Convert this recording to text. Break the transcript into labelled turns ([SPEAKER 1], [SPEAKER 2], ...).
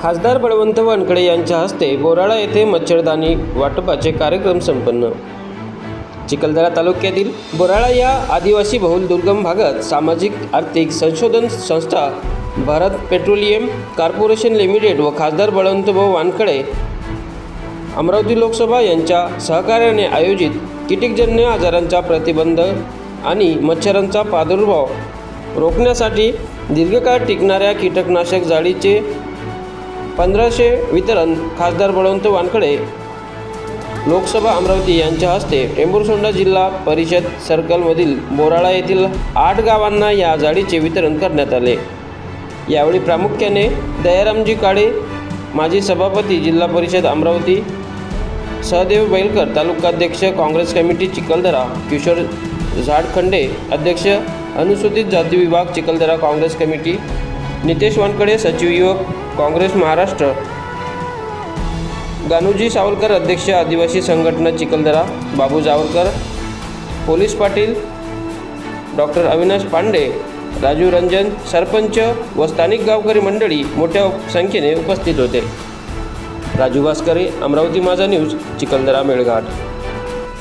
[SPEAKER 1] खासदार बळवंत वानकडे यांच्या हस्ते बोराळा येथे मच्छरदानी वाटपाचे कार्यक्रम संपन्न. चिखलदरा तालुक्यातील बोराळा या आदिवासी बहुल दुर्गम भागात सामाजिक आर्थिक संशोधन संस्था भारत पेट्रोलियम कॉर्पोरेशन लिमिटेड व खासदार बळवंतभाऊ वानकडे अमरावती लोकसभा यांच्या सहकार्याने आयोजित कीटकजन्य आजारांचा प्रतिबंध आणि मच्छरांचा प्रादुर्भाव रोखण्यासाठी दीर्घकाळ टिकणाऱ्या कीटकनाशक जाळीचे पंधराशे वितरण खासदार बळवंत वानकडे लोकसभा अमरावती यांच्या हस्ते टेंभुरसोंडा जिल्हा परिषद सर्कलमधील बोराळा येथील आठ गावांना या जाळीचे वितरण करण्यात आले. यावेळी प्रामुख्याने दयारामजी काळे माजी सभापती जिल्हा परिषद अमरावती सहदेव बैलकर तालुकाध्यक्ष काँग्रेस कमिटी चिखलदरा किशोर झाडखंडे अध्यक्ष अनुसूचित जाती विभाग चिखलदरा काँग्रेस कमिटी नितेश वानकडे सचिव युवक काँग्रेस महाराष्ट्र. गानुजी सावरकर अध्यक्ष आदिवासी संघटना चिखलदरा. बाबू जावरकर पोलीस पाटील डॉक्टर अविनाश पांडे राजू रंजन सरपंच व स्थानिक गावकरी मंडळी मोठ्या संख्येने उपस्थित होते. राजू भास्करे अमरावती माझा न्यूज चिखलदरा मेळघाट.